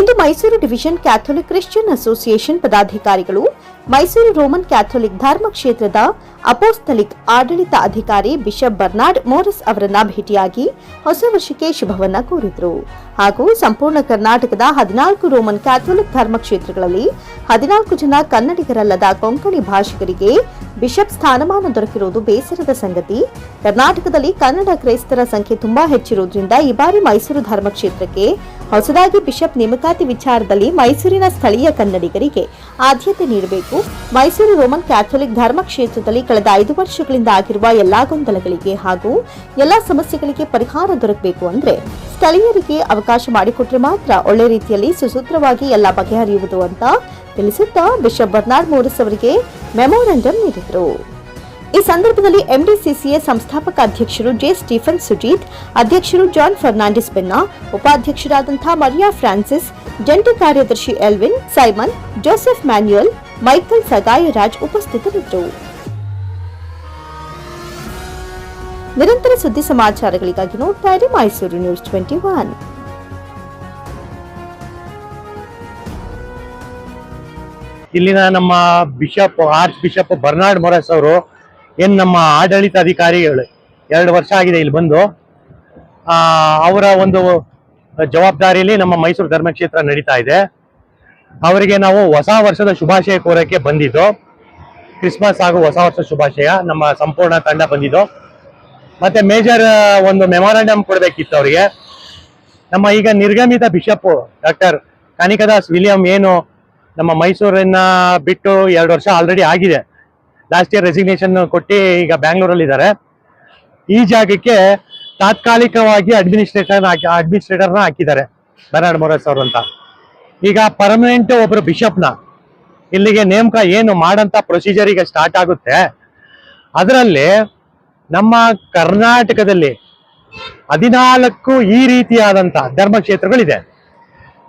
ಇಂದು Mysuru division Catholic Christian association ಪದಾಧಿಕಾರಿಗಳು Mysuru Roman Catholic ಧರ್ಮ ಕ್ಷೇತ್ರದ ಅಪೋಸ್ತಲಿಕ್ ಆಡಳಿತ ಅಧಿಕಾರಿ ಬಿಷಪ್ ಬರ್ನಾರ್ಡ್ ಮೋರಿಸ್ ಅವರನ್ನ ಭೇಟಿಯಾಗಿ ಹೊಸ ವರ್ಷಕ್ಕೆ ಶುಭವನ್ನ ಕೋರಿದ್ರು. ಹಾಗೂ ಸಂಪೂರ್ಣ ಕರ್ನಾಟಕದ ಹದಿನಾಲ್ಕು ರೋಮನ್ ಕ್ಯಾಥೋಲಿಕ್ ಧರ್ಮ ಕ್ಷೇತ್ರಗಳಲ್ಲಿ ಹದಿನಾಲ್ಕು ಜನ ಕನ್ನಡಿಗರಲ್ಲದ ಕೊಂಕಣಿ ಭಾಷಿಕರಿಗೆ ಬಿಷಪ್ ಸ್ಥಾನಮಾನ ದೊರಕಿರುವುದು ಬೇಸರದ ಸಂಗತಿ. ಕರ್ನಾಟಕದಲ್ಲಿ ಕನ್ನಡ ಕ್ರೈಸ್ತರ ಸಂಖ್ಯೆ ತುಂಬಾ ಹೆಚ್ಚಿರುವುದರಿಂದ ಈ ಬಾರಿ ಮೈಸೂರು ಧರ್ಮ ಕ್ಷೇತ್ರಕ್ಕೆ ಹೊಸದಾಗಿ ಬಿಷಪ್ ನೇಮಕಾತಿ ವಿಚಾರದಲ್ಲಿ ಮೈಸೂರಿನ ಸ್ಥಳೀಯ ಕನ್ನಡಿಗರಿಗೆ ಆದ್ಯತೆ ನೀಡಬೇಕು ಮೈಸೂರು ರೋಮನ್ ಕ್ಯಾಥೋಲಿಕ್ ಧರ್ಮ ಕ್ಷೇತ್ರದಲ್ಲಿ ಕಳೆದ ಐದು ವರ್ಷಗಳಿಂದ ಆಗಿರುವ ಎಲ್ಲಾ ಗೊಂದಲಗಳಿಗೆ ಹಾಗೂ ಎಲ್ಲಾ ಸಮಸ್ಯೆಗಳಿಗೆ ಪರಿಹಾರ ದೊರಕಬೇಕು ಅಂದ್ರೆ ಸ್ಥಳೀಯರಿಗೆ ಅವಕಾಶ ಮಾಡಿಕೊಟ್ರೆ ಮಾತ್ರ ಒಳ್ಳೆ ರೀತಿಯಲ್ಲಿ ಸುಸೂತ್ರವಾಗಿ ಎಲ್ಲ ಬಗೆಹರಿಯುವುದು ಅಂತ ತಿಳಿಸುತ್ತಾ ಬಿಷಪ್ ಬರ್ನಾರ್ಡ್ ಮೋರಿಸ್ ಅವರಿಗೆ ಮೆಮೋರಂಡಮ್ ನೀಡಿದರು. ಈ ಸಂದರ್ಭದಲ್ಲಿ ಎಂಡಿಸಿಸಿಎ ಸಂಸ್ಥಾಪಕ ಅಧ್ಯಕ್ಷರು ಜೆ ಸ್ಟೀಫನ್ ಸುಜೀತ್, ಅಧ್ಯಕ್ಷರು ಜಾನ್ ಫರ್ನಾಂಡಿಸ್ ಬೆನ್ನಾ ಉಪಾಧ್ಯಕ್ಷರಾದಂಥ ಮರಿಯಾ ಫ್ರಾನ್ಸಿಸ್, ಜಂಟಿ ಕಾರ್ಯದರ್ಶಿ Elvin, Simon, Joseph manual Michael Sagayaraj ಉಪಸ್ಥಿತರಿದ್ದರು. ನಿರಂತರ ಸುದ್ದಿ ಸಮಾಚಾರಗಳಿಗಾಗಿ ನೋಡ್ತಾ ಇರಿ ಮೈಸೂರು ನ್ಯೂಸ್ ಟ್ವೆಂಟಿ ಒನ್. ಇಲ್ಲಿನ ನಮ್ಮ bishop archbishop Bernard Moras ಅವರು ಏನ್ ನಮ್ಮ ಆಡಳಿತ ಅಧಿಕಾರಿಗಳು ಎರಡು ವರ್ಷ ಆಗಿದೆ ಇಲ್ಲಿ ಬಂದು. ಅವರ ಒಂದು ಜವಾಬ್ದಾರಿಯಲ್ಲಿ ನಮ್ಮ ಮೈಸೂರು ಧರ್ಮಕ್ಷೇತ್ರ ನಡೀತಾ ಇದೆ. ಅವರಿಗೆ ನಾವು ಹೊಸ ವರ್ಷದ ಶುಭಾಶಯ ಕೋರಕ್ಕೆ ಬಂದಿದ್ದು, ಕ್ರಿಸ್ಮಸ್ ಹಾಗೂ ಹೊಸ ವರ್ಷ ಶುಭಾಶಯ ನಮ್ಮ ಸಂಪೂರ್ಣ ತಂಡ ಬಂದಿದ್ದು. ಮತ್ತೆ ಮೇಜರ್ ಒಂದು ಮೆಮೊರಾಂಡಮ್ ಕೊಡಬೇಕಿತ್ತು ಅವರಿಗೆ. ನಮ್ಮ ಈಗ ನಿರ್ಗಮಿತ ಬಿಷಪ್ ಡಾಕ್ಟರ್ ಕನಿಕದಾಸ್ ವಿಲಿಯಂ ಏನು ನಮ್ಮ ಮೈಸೂರನ್ನ ಬಿಟ್ಟು ಎರಡು ವರ್ಷ ಆಲ್ರೆಡಿ ಆಗಿದೆ. ಲಾಸ್ಟ್ ಇಯರ್ ರೆಸಿಗ್ನೇಷನ್ ಕೊಟ್ಟು ಈಗ ಬ್ಯಾಂಗ್ಳೂರಲ್ಲಿ ಇದ್ದಾರೆ ಈ ಜಾಗಕ್ಕೆ ತಾತ್ಕಾಲಿಕವಾಗಿ ಅಡ್ಮಿನಿಸ್ಟ್ರೇಟರ್ ಅಡ್ಮಿನಿಸ್ಟ್ರೇಟರ್ನ ಹಾಕಿದ್ದಾರೆ. ಬರ್ನಾಡ್ ಮೊರಸ್ ಅವರು ಅಂತ. ಈಗ ಪರ್ಮನೆಂಟ್ ಒಬ್ರು ಬಿಷಪ್ನ ಇಲ್ಲಿಗೆ ನೇಮಕ ಏನು ಮಾಡಂತ ಪ್ರೊಸೀಜರ್ ಈಗ ಸ್ಟಾರ್ಟ್ ಆಗುತ್ತೆ. ಅದರಲ್ಲಿ ನಮ್ಮ ಕರ್ನಾಟಕದಲ್ಲಿ ಹದಿನಾಲ್ಕು ಈ ರೀತಿಯಾದಂತ ಧರ್ಮಕ್ಷೇತ್ರಗಳಿದೆ.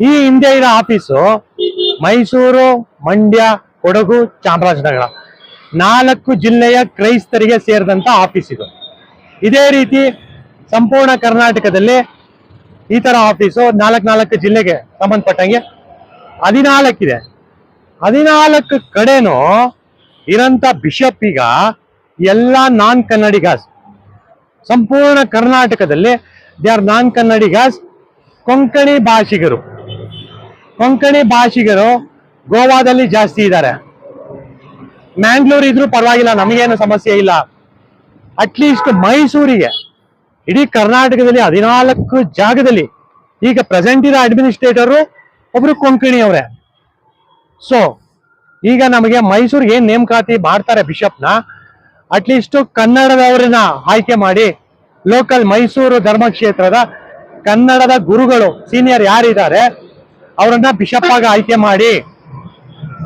ಈ ಹಿಂದೆ ಇರೋ ಆಫೀಸು ಮೈಸೂರು, ಮಂಡ್ಯ, ಕೊಡಗು, ಚಾಮರಾಜನಗರ ನಾಲ್ಕು ಜಿಲ್ಲೆಯ ಕ್ರೈಸ್ತರಿಗೆ ಸೇರಿದಂತ ಆಫೀಸ್ ಇದು. ಇದೇ ರೀತಿ ಸಂಪೂರ್ಣ ಕರ್ನಾಟಕದಲ್ಲಿ ಈ ತರ ಆಫೀಸು ನಾಲ್ಕು ನಾಲ್ಕು ಜಿಲ್ಲೆಗೆ ಸಂಬಂಧಪಟ್ಟಂಗೆ ಹದಿನಾಲ್ಕಿದೆ. ಹದಿನಾಲ್ಕು ಕಡೆನೂ ಇರಂತ ಬಿಷಪ್ ಈಗ ಎಲ್ಲ ನಾನ್ ಕನ್ನಡಿಗಾಸ್ ಸಂಪೂರ್ಣ ಕರ್ನಾಟಕದಲ್ಲಿ they are non Kannadigas Konkani ಭಾಷಿಗರು. Konkani ಭಾಷಿಗರು ಗೋವಾದಲ್ಲಿ ಜಾಸ್ತಿ ಇದ್ದಾರೆ. ಮ್ಯಾಂಗ್ಳೂರ್ ಇದ್ರೂ ಪರವಾಗಿಲ್ಲ, ನಮಗೇನು ಸಮಸ್ಯೆ ಇಲ್ಲ. ಅಟ್ಲೀಸ್ಟ್ ಮೈಸೂರಿಗೆ, ಇಡೀ ಕರ್ನಾಟಕದಲ್ಲಿ ಹದಿನಾಲ್ಕು ಜಾಗದಲ್ಲಿ ಈಗ ಪ್ರೆಸೆಂಟ್ ಇರೋ ಅಡ್ಮಿನಿಸ್ಟ್ರೇಟರು ಒಬ್ರು ಕೊಂಕಣಿ ಅವ್ರೆ. ಸೊ ಈಗ ನಮಗೆ ಮೈಸೂರಿಗೆ ಏನ್ ನೇಮಕಾತಿ ಮಾಡ್ತಾರೆ ಬಿಷಪ್ನ? ಅಟ್ಲೀಸ್ಟ್ ಕನ್ನಡದವರನ್ನ ಆಯ್ಕೆ ಮಾಡಿ ಲೋಕಲ್ ಮೈಸೂರು ಧರ್ಮಕ್ಷೇತ್ರದ ಕನ್ನಡದ ಗುರುಗಳು ಸೀನಿಯರ್ ಯಾರಿದ್ದಾರೆ, ಅವರನ್ನ ಬಿಷಪ್ ಆಗಿ ಆಯ್ಕೆ ಮಾಡಿ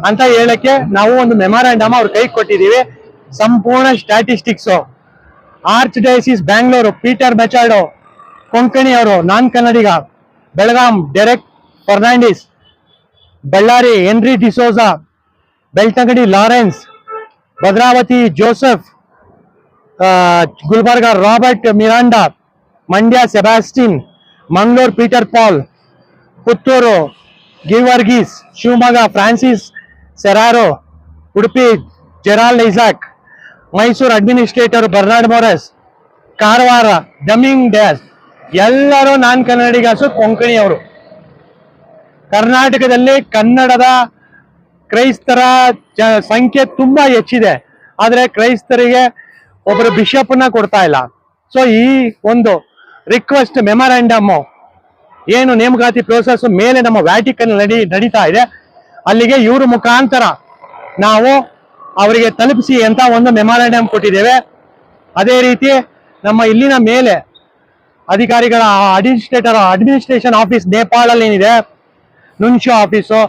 ಅಂತ ಹೇಳಕ್ಕೆ ನಾವು ಒಂದು ಮೆಮೊರಾಂಡಮ್ ಅವ್ರ ಕೈ ಕೊಟ್ಟಿದ್ದೀವಿ. ಸಂಪೂರ್ಣ statistics archdiocese Bangalore Peter Bechado Konkani ಅವರು non Kannadiga, Belgaum Derek Fernandes, Bellary Henry D'Souza Belthangady Lawrence, Bhadravati Joseph Gulbarga Robert Miranda, Mandya Sebastian, Mangaluru Peter Pal, Puttur Geevarghese Shivamogga Francis ಸೆರಾರೋ, Udupi Gerald Isaac Mysuru administrator Bernard Moras, Karwar ಡಮಿಂಗ್ ಡ್ಯಾಸ್ ಎಲ್ಲರೂ ನಾನ್ ಕೊಂಕಣಿ ಅವರು ಕರ್ನಾಟಕದಲ್ಲಿ ಕನ್ನಡದ ಕ್ರೈಸ್ತರ ಸಂಖ್ಯೆ ತುಂಬಾ ಹೆಚ್ಚಿದೆ. ಆದ್ರೆ ಕ್ರೈಸ್ತರಿಗೆ ಒಬ್ಬರು ಬಿಷಪ್ನ ಕೊಡ್ತಾ ಇಲ್ಲ. ಸೊ ಈ ಒಂದು ರಿಕ್ವೆಸ್ಟ್ ಮೆಮೊರಾಂಡಮ್ ಏನು ನೇಮಕಾತಿ ಪ್ರೋಸೆಸ್ ಮೇಲೆ ನಮ್ಮ ವ್ಯಾಟಿಕನ್ ನಡಿ, ನಡೀತಾ ಇದೆ. ಅಲ್ಲಿಗೆ ಇವ್ರ ಮುಖಾಂತರ ನಾವು ಅವರಿಗೆ ತಲುಪಿಸಿ ಅಂತ ಒಂದು ಮೆಮೊರಾಂಡಮ್ ಕೊಟ್ಟಿದ್ದೇವೆ. ಅದೇ ರೀತಿ ನಮ್ಮ ಇಲ್ಲಿನ ಮೇಲೆ ಅಧಿಕಾರಿಗಳ ಅಡ್ಮಿನಿಸ್ಟ್ರೇಟರ್ ಅಡ್ಮಿನಿಸ್ಟ್ರೇಷನ್ ಆಫೀಸ್ ನೇಪಾಳಲ್ಲಿ ಏನಿದೆ nuncio office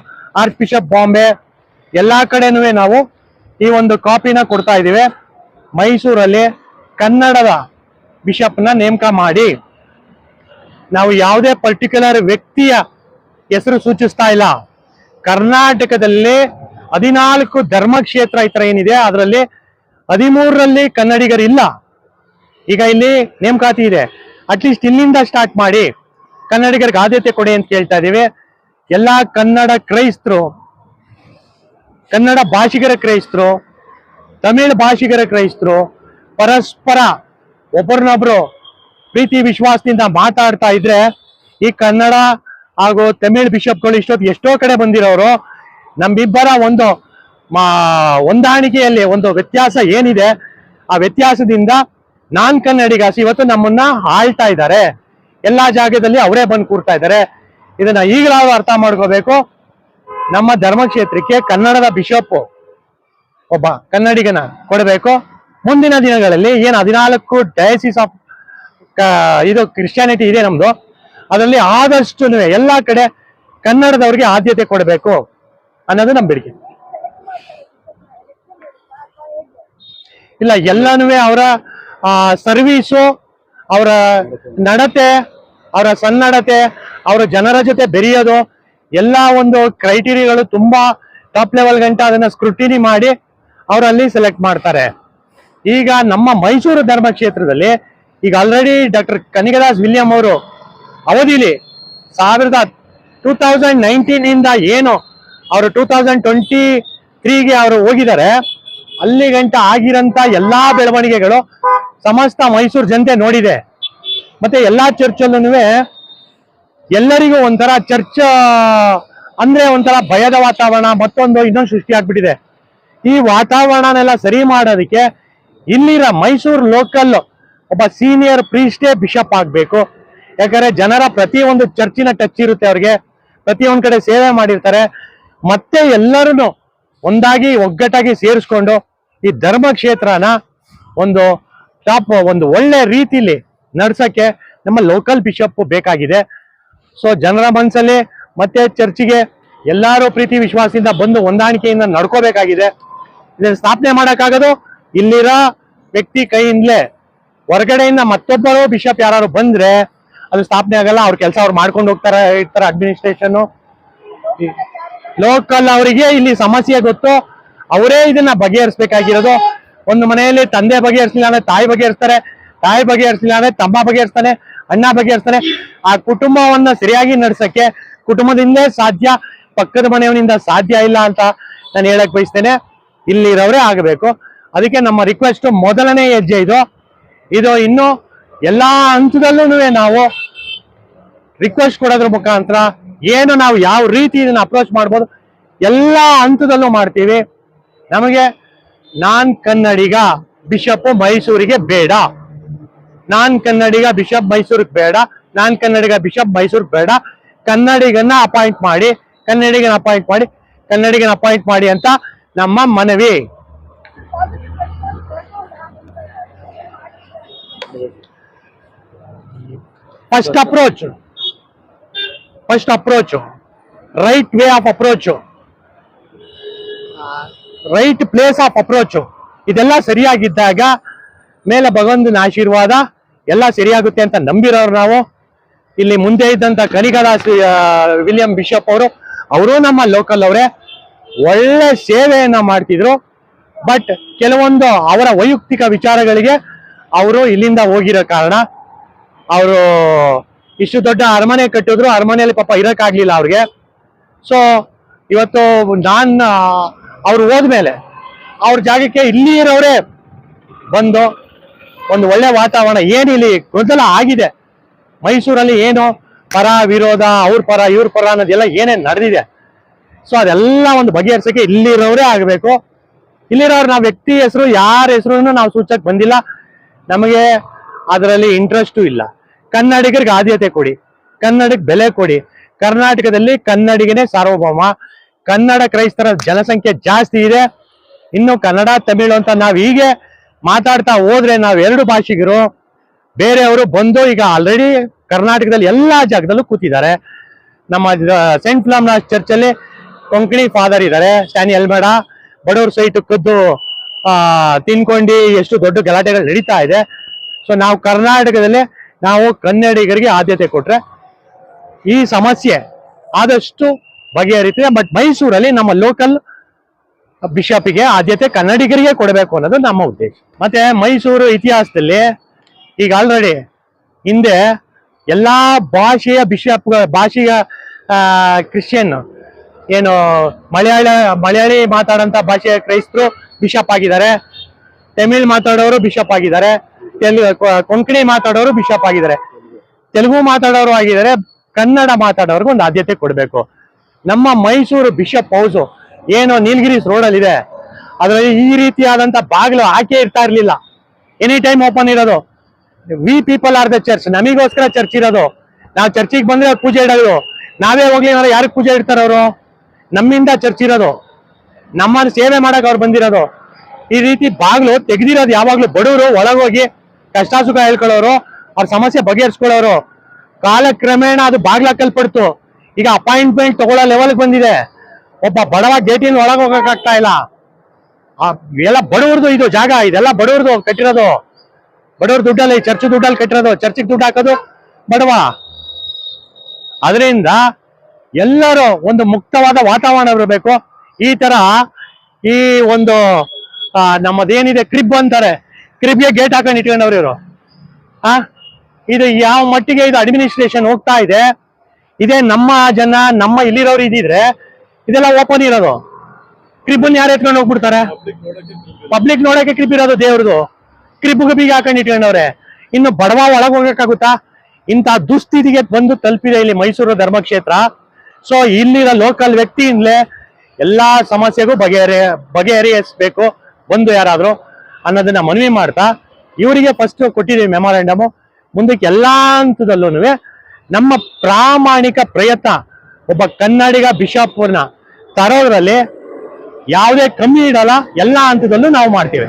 archbishop Bombay, ಎಲ್ಲಾ ಕಡೆನೂ ನಾವು ಈ ಒಂದು ಕಾಪಿನ ಕೊಡ್ತಾ ಇದ್ದೀವಿ. ಮೈಸೂರಲ್ಲಿ ಕನ್ನಡದ ಬಿಷಪ್ನ ನೇಮಕ ಮಾಡಿ ನಾವು ಯಾವುದೇ ಪರ್ಟಿಕ್ಯುಲರ್ ವ್ಯಕ್ತಿಯ ಹೆಸರು ಸೂಚಿಸ್ತಾ ಇಲ್ಲ. ಕರ್ನಾಟಕದಲ್ಲಿ ಹದಿನಾಲ್ಕು ಧರ್ಮಕ್ಷೇತ್ರ ಈ ಥರ ಏನಿದೆ, ಅದರಲ್ಲಿ ಹದಿಮೂರರಲ್ಲಿ ಕನ್ನಡಿಗರಿಲ್ಲ. ಈಗ ಇಲ್ಲಿ ನೇಮಕಾತಿ ಇದೆ. ಅಟ್ಲೀಸ್ಟ್ ಇಲ್ಲಿಂದ ಸ್ಟಾರ್ಟ್ ಮಾಡಿ ಕನ್ನಡಿಗರಿಗೆ ಆದ್ಯತೆ ಕೊಡಿ ಅಂತ ಹೇಳ್ತಾ ಇದೀವಿ ಎಲ್ಲ ಕನ್ನಡ ಕ್ರೈಸ್ತರು, ಕನ್ನಡ ಭಾಷಿಗರ ಕ್ರೈಸ್ತರು, ತಮಿಳ್ ಭಾಷಿಗರ ಕ್ರೈಸ್ತರು ಪರಸ್ಪರ ಒಬ್ಬರನ್ನೊಬ್ರು ಪ್ರೀತಿ ವಿಶ್ವಾಸದಿಂದ ಮಾತಾಡ್ತಾ ಇದ್ರೆ ಈ ಕನ್ನಡ ಹಾಗೂ ತಮಿಳ್ ಬಿಷಪ್ಗಳು ಇಷ್ಟೊತ್ತು ಎಷ್ಟೋ ಕಡೆ ಬಂದಿರೋರು, ನಮ್ಮಿಬ್ಬರ ಒಂದು ಮಾ, ಹೊಂದಾಣಿಕೆಯಲ್ಲಿ ಒಂದು ವ್ಯತ್ಯಾಸ ಏನಿದೆ, ಆ ವ್ಯತ್ಯಾಸದಿಂದ ನಾನ್ ಕನ್ನಡಿಗಾಸಿ ಇವತ್ತು ನಮ್ಮನ್ನ ಆಳ್ತಾ ಇದ್ದಾರೆ. ಎಲ್ಲಾ ಜಾಗದಲ್ಲಿ ಅವರೇ ಬಂದು ಕೂರ್ತಾ ಇದ್ದಾರೆ. ಇದನ್ನ ಈಗಲಾದ್ರೂ ಅರ್ಥ ಮಾಡ್ಕೋಬೇಕು. ನಮ್ಮ ಧರ್ಮಕ್ಷೇತ್ರಕ್ಕೆ ಕನ್ನಡದ ಬಿಷಪ್ ಒಬ್ಬ ಕನ್ನಡಿಗನ ಕೊಡಬೇಕು. ಮುಂದಿನ ದಿನಗಳಲ್ಲಿ ಏನು ಹದಿನಾಲ್ಕು ಡಯಸಿಸ್ ಆಫ್ ಇದು ಕ್ರಿಶ್ಚಿಯಾನಿಟಿ ಇದೆ ನಮ್ದು. ಅದರಲ್ಲಿ ಆದಷ್ಟು ಎಲ್ಲಾ ಕಡೆ ಕನ್ನಡದವ್ರಿಗೆ ಆದ್ಯತೆ ಕೊಡಬೇಕು ಅನ್ನೋದು ನಮ್ಮ ಬೇಡಿಕೆ ಇಲ್ಲ ಎಲ್ಲನೂ ಅವರ ಸರ್ವೀಸು ಅವರ ನಡತೆ ಅವರ ಸನ್ನಡತೆ, ಅವರ ಜನರ ಜೊತೆ ಬೆರೆಯೋದು, ಎಲ್ಲ ಒಂದು ಕ್ರೈಟೀರಿಯಾಗಳು ತುಂಬಾ ಟಾಪ್ ಲೆವೆಲ್ ಗಂಟ ಅದನ್ನ ಸ್ಕ್ರೂಟಿನಿ ಮಾಡಿ ಅವರಲ್ಲಿ ಸೆಲೆಕ್ಟ್ ಮಾಡ್ತಾರೆ. ಈಗ ನಮ್ಮ ಮೈಸೂರು ಧರ್ಮಕ್ಷೇತ್ರದಲ್ಲಿ ಈಗ ಆಲ್ರೆಡಿ ಡಾಕ್ಟರ್ ಕನಿಕದಾಸ್ ವಿಲಿಯಂ ಅವರು ಅವಧಿಲಿ ಸಾವಿರದ ಟೂ ತೌಸಂಡ್ ನೈನ್ಟೀನ್ ಇಂದ ಏನು ಅವರು ಟೂ ತೌಸಂಡ್ ಟ್ವೆಂಟಿ ತ್ರೀಗೆ ಅವರು ಹೋಗಿದ್ದಾರೆ, ಅಲ್ಲಿ ಗಂಟ ಆಗಿರಂತ ಎಲ್ಲಾ ಬೆಳವಣಿಗೆಗಳು ಸಮಸ್ತ ಮೈಸೂರು ಜನತೆ ನೋಡಿದೆ. ಮತ್ತೆ ಎಲ್ಲಾ ಚರ್ಚಲ್ಲೂ ಎಲ್ಲರಿಗೂ ಒಂಥರ ಚರ್ಚ್ ಅಂದ್ರೆ ಒಂಥರ ಭಯದ ವಾತಾವರಣ ಮತ್ತೊಂದು ಇನ್ನೊಂದು ಸೃಷ್ಟಿ ಆಗ್ಬಿಟ್ಟಿದೆ. ಈ ವಾತಾವರಣನೆಲ್ಲ ಸರಿ ಮಾಡೋದಕ್ಕೆ ಇಲ್ಲಿರ ಮೈಸೂರು ಲೋಕಲ್ ಒಬ್ಬ ಸೀನಿಯರ್ ಪ್ರೀಸ್ಟೇ ಬಿಷಪ್ ಆಗ್ಬೇಕು. ಯಾಕಂದ್ರೆ ಜನರ ಪ್ರತಿಯೊಂದು ಚರ್ಚಿನ ಟಚ್ ಇರುತ್ತೆ ಅವ್ರಿಗೆ. ಪ್ರತಿಯೊಂದ್ ಕಡೆ ಸೇವೆ ಮಾಡಿರ್ತಾರೆ. ಮತ್ತೆ ಎಲ್ಲರೂ ಒಂದಾಗಿ ಒಗ್ಗಟ್ಟಾಗಿ ಸೇರಿಸ್ಕೊಂಡು ಈ ಧರ್ಮಕ್ಷೇತ್ರನ ಒಂದು ಟಾಪ್ ಒಂದು ಒಳ್ಳೆ ರೀತಿಲಿ ನಡ್ಸಕ್ಕೆ ನಮ್ಮ ಲೋಕಲ್ ಬಿಷಪ್ ಬೇಕಾಗಿದೆ. ಸೊ ಜನರ ಮನಸ್ಸಲ್ಲಿ ಮತ್ತೆ ಚರ್ಚಿಗೆ ಎಲ್ಲರೂ ಪ್ರೀತಿ, ವಿಶ್ವಾಸದಿಂದ ಬಂದು ಹೊಂದಾಣಿಕೆಯಿಂದ ನಡ್ಕೋಬೇಕಾಗಿದೆ. ಇದನ್ನ ಸ್ಥಾಪನೆ ಮಾಡೋಕ್ಕಾಗೋದು ಇಲ್ಲಿರೋ ವ್ಯಕ್ತಿ ಕೈಯಿಂದಲೇ. ಹೊರಗಡೆಯಿಂದ ಮತ್ತೊಬ್ಬರು ಬಿಷಪ್ ಯಾರು ಬಂದ್ರೆ ಅದು ಸ್ಥಾಪನೆ ಆಗಲ್ಲ, ಅವ್ರ ಕೆಲಸ ಅವ್ರು ಮಾಡ್ಕೊಂಡು ಹೋಗ್ತಾರೆ ಇರ್ತಾರೆ ಅಡ್ಮಿನಿಸ್ಟ್ರೇಷನ್ ಲೋಕಲ್ ಅವರಿಗೆ ಇಲ್ಲಿ ಸಮಸ್ಯೆ ಗೊತ್ತು, ಅವರೇ ಇದನ್ನ ಬಗೆಹರಿಸಬೇಕಾಗಿರೋದು. ಒಂದು ಮನೆಯಲ್ಲಿ ತಂದೆ ಬಗೆಹರಿಸಲಿಲ್ಲ ಅಂದ್ರೆ ತಾಯಿ ಬಗೆಹರಿಸ್ತಾರೆ ತಾಯಿ ಬಗೆಹರಿಸಲಿಲ್ಲ ಅಂದ್ರೆ ತಮ್ಮ ಬಗೆಹರಿಸ್ತಾನೆ, ಅಣ್ಣ ಬಗೆಹರಿಸ್ತಾನೆ. ಆ ಕುಟುಂಬವನ್ನ ಸರಿಯಾಗಿ ನಡೆಸಕ್ಕೆ ಕುಟುಂಬದಿಂದಲೇ ಸಾಧ್ಯ, ಪಕ್ಕದ ಮನೆಯವನಿಂದ ಸಾಧ್ಯ ಇಲ್ಲ ಅಂತ ನಾನು ಹೇಳಕ್ ಬಯಸ್ತೇನೆ. ಇಲ್ಲಿರೋರೇ ಆಗಬೇಕು. ಅದಕ್ಕೆ ನಮ್ಮ ರಿಕ್ವೆಸ್ಟ್ ಮೊದಲನೇ ಹೆಜ್ಜೆ ಇದು. ಇದು ಇನ್ನು ಎಲ್ಲಾ ಹಂತದಲ್ಲೂ ನಾವು ರಿಕ್ವೆಸ್ಟ್ ಕೊಡೋದ್ರ ಮುಖಾಂತರ ಏನು ನಾವು ಯಾವ ರೀತಿ ಇದನ್ನ ಅಪ್ರೋಚ್ ಮಾಡ್ಬೋದು ಎಲ್ಲ ಹಂತದಲ್ಲೂ ಮಾಡ್ತೀವಿ. ನಮಗೆ ನಾನ್ ಕನ್ನಡಿಗ ಬಿಷಪ್ ಮೈಸೂರಿಗೆ ಬೇಡ. ನಾನ್ ಕನ್ನಡಿಗ ಬಿಷಪ್ ಮೈಸೂರಿಗೆ ಬೇಡ, ನಾನ್ ಕನ್ನಡಿಗ ಬಿಷಪ್ ಮೈಸೂರಿಗೆ ಬೇಡ. ಕನ್ನಡಿಗನ್ನ ಅಪಾಯಿಂಟ್ ಮಾಡಿ, ಕನ್ನಡಿಗನ ಅಪಾಯಿಂಟ್ ಮಾಡಿ, ಕನ್ನಡಿಗನ ಅಪಾಯಿಂಟ್ ಮಾಡಿ ಅಂತ ನಮ್ಮ ಮನವಿ. First approach first approach right way of approach right place of approach ಇದೆಲ್ಲ ಸರಿಯಾಗಿದ್ದಾಗ, ಮೇಲೆ ಭಗವಂತನ ಆಶೀರ್ವಾದ ಎಲ್ಲ ಸರಿಯಾಗುತ್ತೆ ಅಂತ ನಂಬಿರೋರು ನಾವು. ಇಲ್ಲಿ ಮುಂದೆ ಇದ್ದಂತ ಕನಿಕದಾಸ್ ಆ, ವಿಲಿಯಂ ಬಿಷಪ್ ಅವರು ಅವರು ನಮ್ಮ ಲೋಕಲ್ ಅವರೇ. ಒಳ್ಳೆ ಸೇವೆಯನ್ನ ಮಾಡ್ತಿದ್ರು. ಬಟ್ ಕೆಲವೊಂದು ಅವರ ವೈಯಕ್ತಿಕ ವಿಚಾರಗಳಿಗೆ ಅವರು ಇಲ್ಲಿಂದ ಹೋಗಿರೋ ಕಾರಣ ಅವರು ಇಷ್ಟು ದೊಡ್ಡ ಅರಮನೆ ಕಟ್ಟಿದ್ರು. ಅರಮನೆಯಲ್ಲಿ ಪಾಪ ಇರೋಕ್ಕಾಗ್ಲಿಲ್ಲ ಅವ್ರಿಗೆ. ಸೊ ಇವತ್ತು ನಾನ್ ಅವ್ರು ಹೋದ್ಮೇಲೆ ಅವ್ರ ಜಾಗಕ್ಕೆ ಇಲ್ಲಿ ಇರೋರೇ ಬಂದು ಒಂದು ಒಳ್ಳೆ ವಾತಾವರಣ ಏನಿಲ್ಲಿ ಗೊಂದಲ ಆಗಿದೆ? ಮೈಸೂರಲ್ಲಿ ಏನು ಪರ ವಿರೋಧ, ಅವ್ರ ಪರ, ಇವ್ರ ಪರ ಅನ್ನೋದೆಲ್ಲ ಏನೇನು ನಡೆದಿದೆ? ಸೊ ಅದೆಲ್ಲ ಒಂದು ಬಗೆಹರಿಸೋಕೆ ಇಲ್ಲಿರೋರೇ ಆಗಬೇಕು. ಇಲ್ಲಿರೋರು ನಾವು ವ್ಯಕ್ತಿ ಹೆಸರು, ಯಾರ ಹೆಸರು ನಾವು ಸೂಚಕ್ ಬಂದಿಲ್ಲ. ನಮಗೆ ಅದರಲ್ಲಿ ಇಂಟ್ರೆಸ್ಟು ಇಲ್ಲ. ಕನ್ನಡಿಗರಿಗೆ ಆದ್ಯತೆ ಕೊಡಿ. ಕನ್ನಡಕ್ಕೆ ಬೆಲೆ ಕೊಡಿ. ಕರ್ನಾಟಕದಲ್ಲಿ ಕನ್ನಡಿಗನೇ ಸಾರ್ವಭೌಮ. ಕನ್ನಡ ಕ್ರೈಸ್ತರ ಜನಸಂಖ್ಯೆ ಜಾಸ್ತಿ ಇದೆ. ಇನ್ನು ಕನ್ನಡ, ತಮಿಳು ಅಂತ ನಾವು ಹೀಗೆ ಮಾತಾಡ್ತಾ ಹೋದ್ರೆ ನಾವು ಎರಡು ಭಾಷಿಗರು, ಬೇರೆಯವರು ಬಂದು ಈಗ ಆಲ್ರೆಡಿ ಕರ್ನಾಟಕದಲ್ಲಿ ಎಲ್ಲಾ ಜಾಗದಲ್ಲೂ ಕೂತಿದ್ದಾರೆ. ನಮ್ಮ ಸೆಂಟ್ ಚರ್ಚ್ ಚರ್ಚಲ್ಲಿ ಕೊಂಕಣಿ ಫಾದರ್ ಇದ್ದಾರೆ ಶಾನಿ ಎಲ್ಮೇಡ ಬಡವ್ರ ಸೈಟ್ ಕದ್ದು ತಿನ್ಕೊಂಡು ಎಷ್ಟು ದೊಡ್ಡ ಗಲಾಟೆಗಳು ನಡೀತಾ ಇದೆ. ಸೊ ನಾವು ಕರ್ನಾಟಕದಲ್ಲಿ ನಾವು ಕನ್ನಡಿಗರಿಗೆ ಆದ್ಯತೆ ಕೊಟ್ರೆ ಈ ಸಮಸ್ಯೆ ಆದಷ್ಟು ಬಗೆಹರಿತದೆ. ಬಟ್ ಮೈಸೂರಲ್ಲಿ ನಮ್ಮ ಲೋಕಲ್ ಬಿಷಪ್ಗೆ ಆದ್ಯತೆ ಕನ್ನಡಿಗರಿಗೆ ಕೊಡಬೇಕು ಅನ್ನೋದು ನಮ್ಮ ಉದ್ದೇಶ. ಮತ್ತೆ ಮೈಸೂರು ಇತಿಹಾಸದಲ್ಲಿ ಈಗ ಆಲ್ರೆಡಿ ಹಿಂದೆ ಎಲ್ಲಾ ಭಾಷೆಯ ಬಿಷಪ್ ಭಾಷೆಯ ಕ್ರಿಶ್ಚಿಯನ್, ಏನು ಮಲಯಾಳ, ಮಲಯಾಳಿ ಮಾತಾಡಂತ ಭಾಷೆಯ ಕ್ರೈಸ್ತರು ಬಿಷಪ್ ಆಗಿದ್ದಾರೆ. ತಮಿಳ್ ಮಾತಾಡೋರು ಬಿಷಪ್ ಆಗಿದ್ದಾರೆ. ತೆಲುಗು ಕೊಂಕಣಿ ಮಾತಾಡೋರು ಬಿಷಪ್ ಆಗಿದ್ದಾರೆ. ತೆಲುಗು ಮಾತಾಡೋರು ಆಗಿದ್ದಾರೆ. ಕನ್ನಡ ಮಾತಾಡೋರ್ಗೆ ಒಂದು ಆದ್ಯತೆ ಕೊಡಬೇಕು. ನಮ್ಮ ಮೈಸೂರು ಬಿಷಪ್ ಹೌಸ್ ಏನು ನೀಲಗಿರೀಸ್ ಅಲ್ಲಿ ಇದೆ ಅದರಲ್ಲಿ ಈ ರೀತಿಯಾದಂತ ಬಾಗಿಲು ಹಾಕೇ ಇರ್ತಾ ಇರ್ಲಿಲ್ಲ. ಎನಿ ಟೈಮ್ ಓಪನ್ ಇರೋದು. We people are the church ನಮಿಗೋಸ್ಕರ church ಇರೋದು. ನಾವು ಚರ್ಚಿಗೆ ಬಂದ್ರೆ ಅವ್ರು ಪೂಜೆ ಇಡೋದು. ನಾವೇ ಹೋಗ್ಲಿ ಅಂದ್ರೆ ಯಾರಿಗೆ ಪೂಜೆ ಇಡ್ತಾರ ಅವರು? ನಮ್ಮಿಂದ ಚರ್ಚ್ ಇರೋದು. ನಮ್ಮನ್ನ ಸೇವೆ ಮಾಡಕ್ ಅವ್ರು ಬಂದಿರೋದು. ಈ ರೀತಿ ಬಾಗ್ಲು ತೆಗ್ದಿರೋದು ಯಾವಾಗ್ಲೂ ಬಡವರು, ಒಳಗೋಗಿ ಕಷ್ಟ ಸುಖ ಹೇಳ್ಕೊಳ್ಳೋರು, ಅವ್ರ ಸಮಸ್ಯೆ ಬಗೆಹರಿಸ್ಕೊಳ್ಳೋರು. ಕಾಲಕ್ರಮೇಣ ಅದು ಬಾಗ್ಲಾಕಲ್ಪಡ್ತು ಈಗ ಅಪಾಯಿಂಟ್ಮೆಂಟ್ ತಗೊಳ್ಳೋ ಲೆವೆಲ್ಗೆ ಬಂದಿದೆ. ಒಬ್ಬ ಬಡವ ಗೇಟಿನ ಒಳಗೆ ಹೋಗಕ್ಕಾಗ್ತಾ ಇಲ್ಲ. ಆ, ಎಲ್ಲ ಬಡವ್ರದ್ದು ಇದು ಜಾಗ ಇದೆಲ್ಲ ಬಡವ್ರದ್ದು ಕಟ್ಟಿರೋದು. ಬಡವ್ರ ದುಡ್ಡಲ್ಲಿ ಚರ್ಚ್ ದುಡ್ಡಲ್ಲಿ ಕಟ್ಟಿರೋದು. ಚರ್ಚಿಗೆ ದುಡ್ಡು ಹಾಕೋದು ಬಡವ. ಅದರಿಂದ ಎಲ್ಲರೂ ಒಂದು ಮುಕ್ತವಾದ ವಾತಾವರಣ ಇರಬೇಕು. ಈ ತರ ಈ ಒಂದು ನಮ್ಮದೇನಿದೆ ಕ್ರಿಬ್ ಅಂತಾರೆ. ಕ್ರಿಬ್ಗೆ ಗೇಟ್ ಹಾಕೊಂಡು ಇಟ್ಕೊಂಡವ್ರು ಇವರು. ಆ ಇದು ಯಾವ ಮಟ್ಟಿಗೆ ಇದು ಅಡ್ಮಿನಿಸ್ಟ್ರೇಷನ್ ಹೋಗ್ತಾ ಇದೆ. ಇದೇ ನಮ್ಮ ಜನ ನಮ್ಮ ಇಲ್ಲಿರೋರು ಇದ್ದಿದ್ರೆ ಇದೆಲ್ಲ ಓಪನ್ ಇರೋದು. ಕ್ರಿಬ್ಬನ್ ಯಾರು ಎತ್ಕೊಂಡು ಹೋಗ್ಬಿಡ್ತಾರೆ? ಪಬ್ಲಿಕ್ ನೋಡಕ್ಕೆ ಕ್ರಿಪ್ ಇರೋದು ದೇವ್ರದು. ಕ್ರಿಪ್ ಬೀಗ ಹಾಕೊಂಡು ಇಟ್ಕೊಂಡವ್ರೆ. ಇನ್ನು ಬಡವ ಒಳಗೆ ಹೋಗಕ್ಕಾಗುತ್ತಾ? ಇಂಥ ದುಸ್ಥಿತಿಗೆ ಬಂದು ತಲುಪಿದೆ ಇಲ್ಲಿ ಮೈಸೂರು ಧರ್ಮಕ್ಷೇತ್ರ. ಸೊ ಇಲ್ಲಿರೋ ಲೋಕಲ್ ವ್ಯಕ್ತಿಯಿಂದಲೇ ಎಲ್ಲಾ ಸಮಸ್ಯೆಗೂ ಬಗೆಹರಿ ಬಗೆಹರಿಸಬೇಕು ಬಂದು ಯಾರಾದರೂ ಅನ್ನೋದನ್ನ ಮನವಿ ಮಾಡ್ತಾ, ಇವರಿಗೆ ಫಸ್ಟ್ ಕೊಟ್ಟಿದ್ದೀವಿ ಮೆಮೊರಾಂಡಮು ಮುಂದಕ್ಕೆ ಎಲ್ಲಾ ಹಂತದಲ್ಲೂ ನಮ್ಮ ಪ್ರಾಮಾಣಿಕ ಪ್ರಯತ್ನ, ಒಬ್ಬ ಕನ್ನಡಿಗ ಬಿಷಪ್ನ ತರೋದ್ರಲ್ಲಿ ಯಾವುದೇ ಕಮ್ಮಿ ಇಡಲ್ಲ ಎಲ್ಲ ಹಂತದಲ್ಲೂ ನಾವು ಮಾಡ್ತೀವಿ.